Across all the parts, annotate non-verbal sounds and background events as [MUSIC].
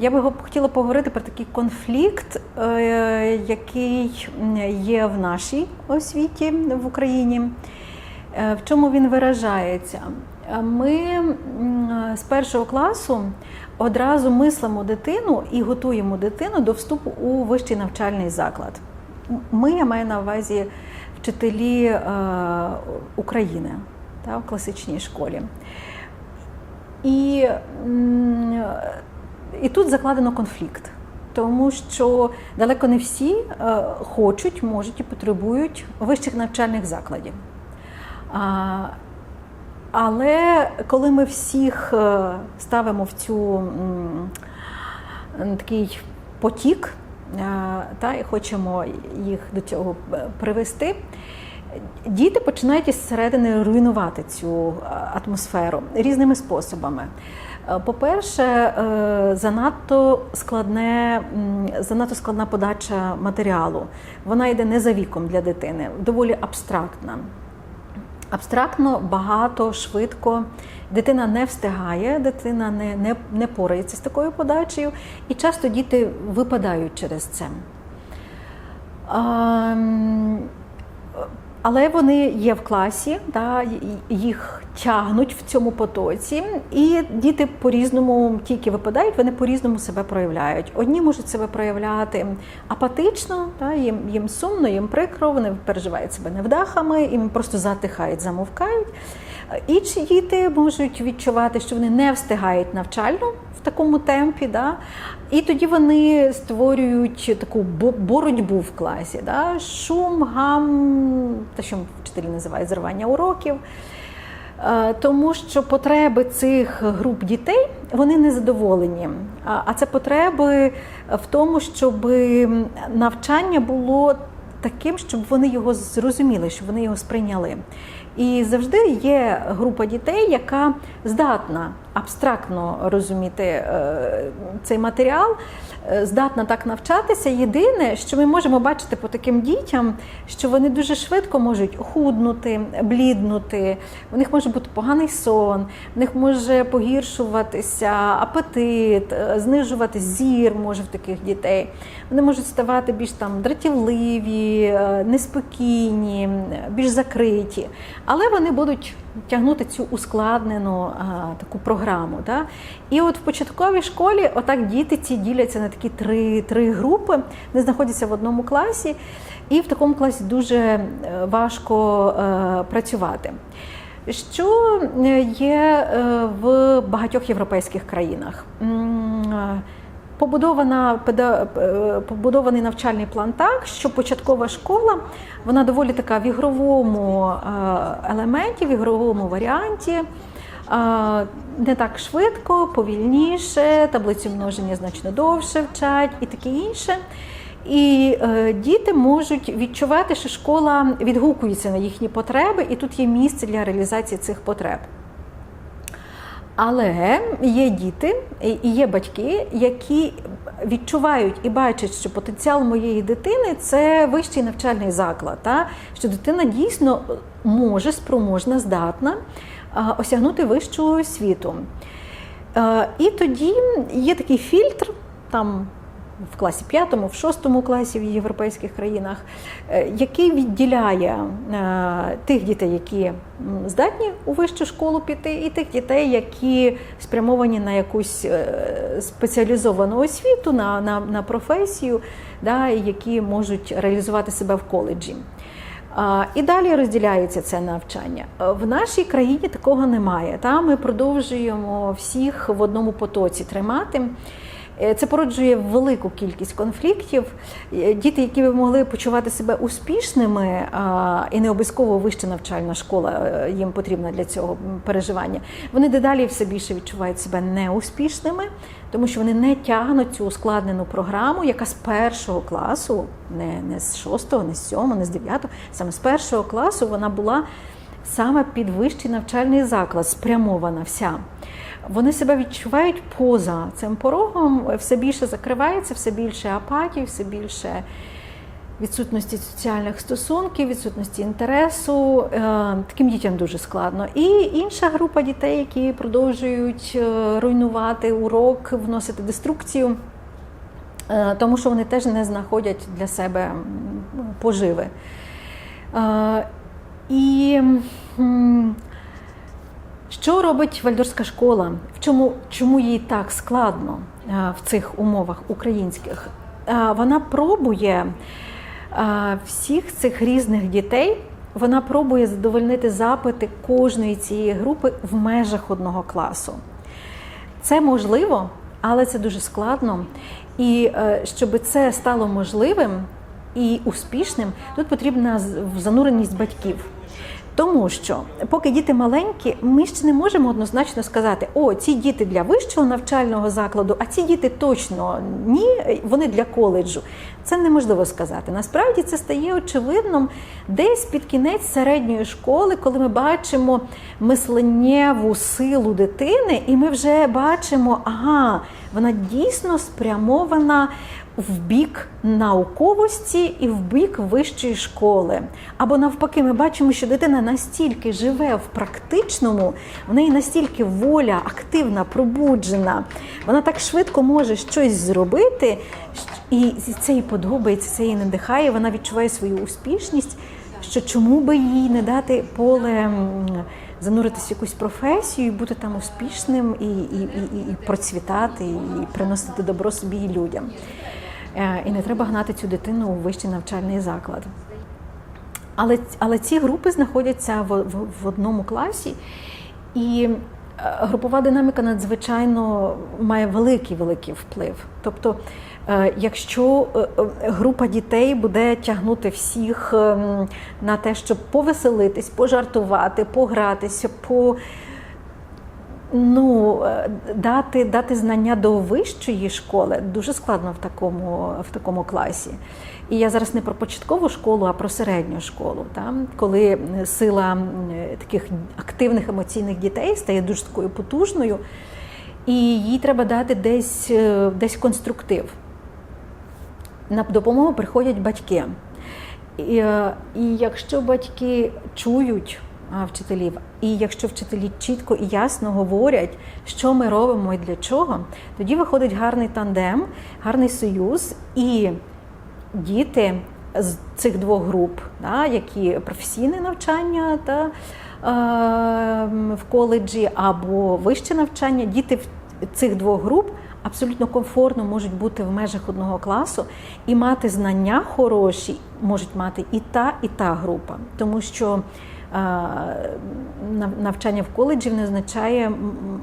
я би хотіла поговорити про такий конфлікт, е, який є в нашій освіті в Україні. Е, В чому він виражається? Е, Ми з першого класу одразу мислимо дитину і готуємо дитину до вступу у вищий навчальний заклад. Ми, я маю на увазі вчителі України та, в класичній школі. І, і тут закладено конфлікт, тому що далеко не всі е, хочуть, можуть і потребують вищих навчальних закладів. Але коли ми всіх е, ставимо в цю такий потік е, та, і хочемо їх до цього привести, діти починають із середини руйнувати цю атмосферу різними способами. Е, По-перше, е, занадто складне, занадто складна подача матеріалу. Вона йде не за віком для дитини, доволі абстрактна. Абстрактно, багато, швидко. Дитина не встигає, дитина не, не, не порається з такою подачею, і часто діти випадають через це. Але вони є в класі, да, їх тягнуть в цьому потоці, і діти по-різному тільки випадають, вони по-різному себе проявляють. Одні можуть себе проявляти апатично, да, їм, їм сумно, їм прикро, вони переживають себе невдахами, їм просто затихають, замовкають. Інші діти можуть відчувати, що вони не встигають навчально в такому темпі, да? і тоді вони створюють таку боротьбу в класі, да? шум, гам, те, що вчителі називають зривання уроків. Е, Тому що потреби цих груп дітей вони не задоволені. А а це потреби в тому, щоб навчання було таким, щоб вони його зрозуміли, щоб вони його сприйняли. І завжди є група дітей, яка здатна абстрактно розуміти е, цей матеріал, е, здатна так навчатися. Єдине, що ми можемо бачити по таким дітям, що вони дуже швидко можуть худнути, бліднути, у них може бути поганий сон, в них може погіршуватися апетит, е, знижувати зір може в таких дітей. Вони можуть ставати більш там дратівливі, неспокійні, більш закриті, але вони будуть тягнути цю ускладнену а, таку програму. Да? І от в початковій школі отак діти ці діляться на такі три, три групи, вони знаходяться в одному класі, і в такому класі дуже е, важко е, працювати. Що е, є в багатьох європейських країнах? Побудована е, побудований навчальний план так, що початкова школа вона доволі така в ігровому е, елементі, в ігровому варіанті. Е, Не так швидко, повільніше, таблицю множення значно довше вчать і таке інше. І діти можуть відчувати, що школа відгукується на їхні потреби, і тут є місце для реалізації цих потреб. Але є діти і є батьки, які відчувають і бачать, що потенціал моєї дитини це вищий навчальний заклад, та? що дитина дійсно може, спроможна, здатна осягнути вищу освіту. Е, І тоді є такий фільтр там. В класі п'ятому, в шостому класі в європейських країнах, е, який відділяє е, тих дітей, які здатні у вищу школу піти, і тих дітей, які спрямовані на якусь е, спеціалізовану освіту, на, на, на професію, да, які можуть реалізувати себе в коледжі. І далі розділяється це навчання. В нашій країні такого немає. Та? Ми продовжуємо всіх в одному потоці тримати. Е, Це породжує велику кількість конфліктів. Е, Діти, які би могли почувати себе успішними, і не обов'язково вища навчальна школа е, їм потрібна для цього переживання, вони дедалі все більше відчувають себе неуспішними, тому що вони не тягнуть цю ускладнену програму, яка з першого класу, не, не з шостого, не з сьомого, не з дев'ятого, саме з першого класу вона була саме під вищий навчальний заклад, спрямована вся. Вони себе відчувають поза цим порогом, все більше закривається, все більше апатії, все більше відсутності соціальних стосунків, відсутності інтересу. Е, Таким дітям дуже складно. І інша група дітей, які продовжують е, руйнувати урок, вносити деструкцію, е, тому що вони теж не знаходять для себе поживи. І що робить вальдорська школа? В чому, чому їй так складно е, в цих умовах українських? Е, Вона пробує е, всіх цих різних дітей, вона пробує задовольнити запити кожної цієї групи в межах одного класу. Це можливо, але це дуже складно. І щоб це стало можливим і успішним, тут потрібна зануреність батьків. Тому що, поки діти маленькі, ми ще не можемо однозначно сказати, о, ці діти для вищого навчального закладу, а ці діти точно ні, вони для коледжу. Це неможливо сказати. Насправді це стає очевидним десь під кінець середньої школи, коли ми бачимо мисленнєву силу дитини, і ми вже бачимо, ага, вона дійсно спрямована в бік науковості і в бік вищої школи. Або навпаки, ми бачимо, що дитина настільки живе в практичному, в неї настільки воля активна, пробуджена, вона так швидко може щось зробити, і це їй подобається, це їй надихає, вона відчуває свою успішність. Що чому би їй не дати поле зануритися в якусь професію, і бути там успішним і, і, і, і процвітати, і приносити добро собі і людям. Е, І не треба гнати цю дитину у вищий навчальний заклад. Але, але ці групи знаходяться в, в, в одному класі, і е, групова динаміка надзвичайно має великий великий вплив. Тобто, якщо е, е, група дітей буде тягнути всіх ем, на те, щоб повеселитись, пожартувати, погратися, по Ну, е, дати, дати знання до вищої школи дуже складно в такому, в такому класі. І я зараз не про початкову школу, а про середню школу, та? коли сила таких активних емоційних дітей стає дуже такою потужною, і їй треба дати десь, е, десь конструктив. На допомогу приходять батьки. І, е, і якщо батьки чують вчителів, і якщо вчителі чітко і ясно говорять, що ми робимо і для чого, тоді виходить гарний тандем, гарний союз, і діти з цих двох груп, да, які професійне навчання та, е, в коледжі або вище навчання, діти в цих двох груп абсолютно комфортно можуть бути в межах одного класу і мати знання хороші, можуть мати і та, і та група, тому що. е, Навчання в коледжі не означає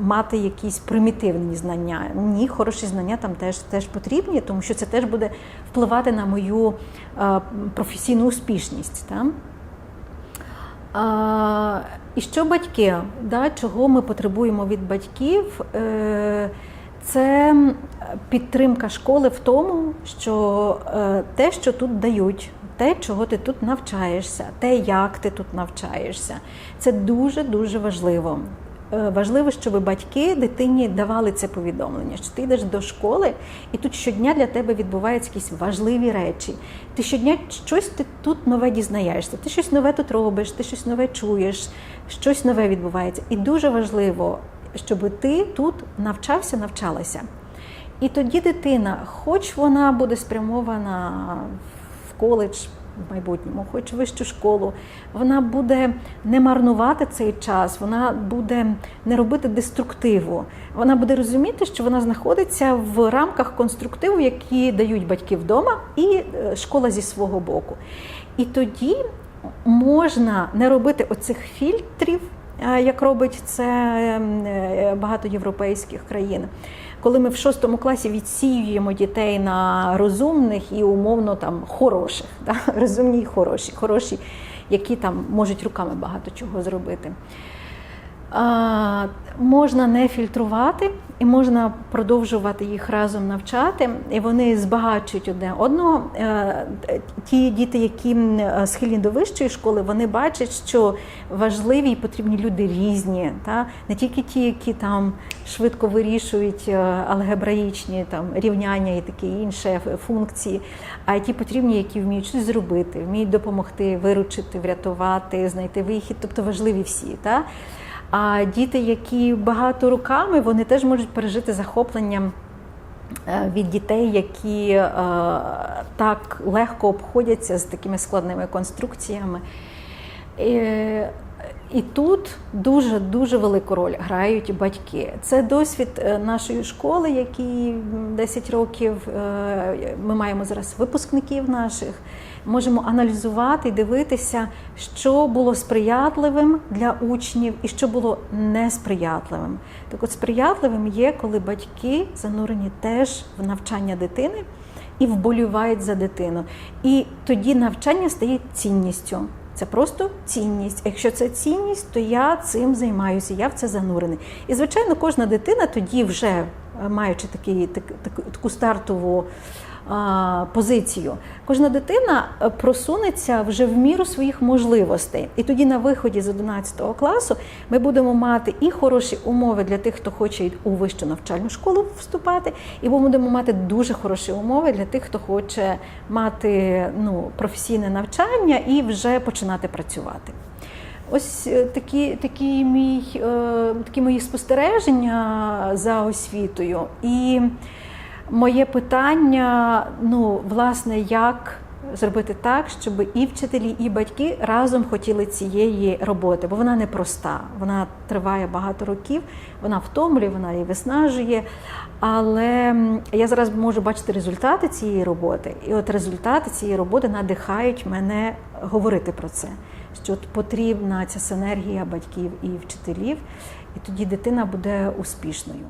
мати якісь примітивні знання. Ні, хороші знання там теж, теж потрібні, тому що це теж буде впливати на мою е, професійну успішність. Та? І що батьки? Да, чого ми потребуємо від батьків? Е, це підтримка школи в тому, що е, те, що тут дають, те, чого ти тут навчаєшся, те, як ти тут навчаєшся, це дуже дуже важливо. Е, Важливо, щоб батьки дитині давали це повідомлення, що ти йдеш до школи, і тут щодня для тебе відбуваються якісь важливі речі. Ти щодня щось ти тут нове дізнаєшся, ти щось нове тут робиш, ти щось нове чуєш, щось нове відбувається. І дуже важливо, щоб ти тут навчався, навчалася. І тоді дитина, хоч вона буде спрямована в коледж в майбутньому, хоч вищу школу, вона буде не марнувати цей час, вона буде не робити деструктиву. Вона буде розуміти, що вона знаходиться в рамках конструктиву, які дають батьки вдома, і е, школа зі свого боку. І тоді можна не робити оцих фільтрів, як робить це е, багато європейських країн. Коли ми в шостому класі відсіюємо дітей на розумних і умовно там хороших, да? [LAUGHS] розумні і хороші, хороші, які там можуть руками багато чого зробити. Можна не фільтрувати і можна продовжувати їх разом навчати, і вони збагачують одне одного. Е, Ті діти, які е, схильні до вищої школи, вони бачать, що важливі і потрібні люди різні, та не тільки ті, які там швидко вирішують е, алгебраїчні там рівняння і такі інші функції, а й ті потрібні, які вміють щось зробити, вміють допомогти, виручити, врятувати, знайти вихід, тобто важливі всі. Та? А діти, які багато руками, вони теж можуть пережити захопленням е, від дітей, які е, так легко обходяться з такими складними конструкціями. І тут дуже дуже велику роль грають батьки. Це досвід е, нашої школи, який 10 років ми маємо зараз випускників наших. Можемо аналізувати і дивитися, що було сприятливим для учнів і що було несприятливим. Так от сприятливим є, коли батьки занурені теж в навчання дитини і вболівають за дитину. І тоді навчання стає цінністю. Це просто цінність. Якщо це цінність, то я цим займаюся, я в це занурений. І, звичайно, кожна дитина тоді, вже маючи такий, так, таку стартову а, позицію, кожна дитина е, просунеться вже в міру своїх можливостей. І тоді на виході з 11 класу ми будемо мати і хороші умови для тих, хто хоче у вищу навчальну школу вступати, і будемо мати дуже хороші умови для тих, хто хоче мати ну, професійне навчання і вже починати працювати. Ось е, такі, такі, мій, е, такі мої спостереження за освітою. І моє питання, ну, власне, як зробити так, щоб і вчителі, і батьки разом хотіли цієї роботи, бо вона непроста, вона триває багато років, вона втомлює, вона і виснажує. Але я зараз можу бачити результати цієї роботи, і от результати цієї роботи надихають мене говорити про це. Що от потрібна ця синергія батьків і вчителів, і тоді дитина буде успішною.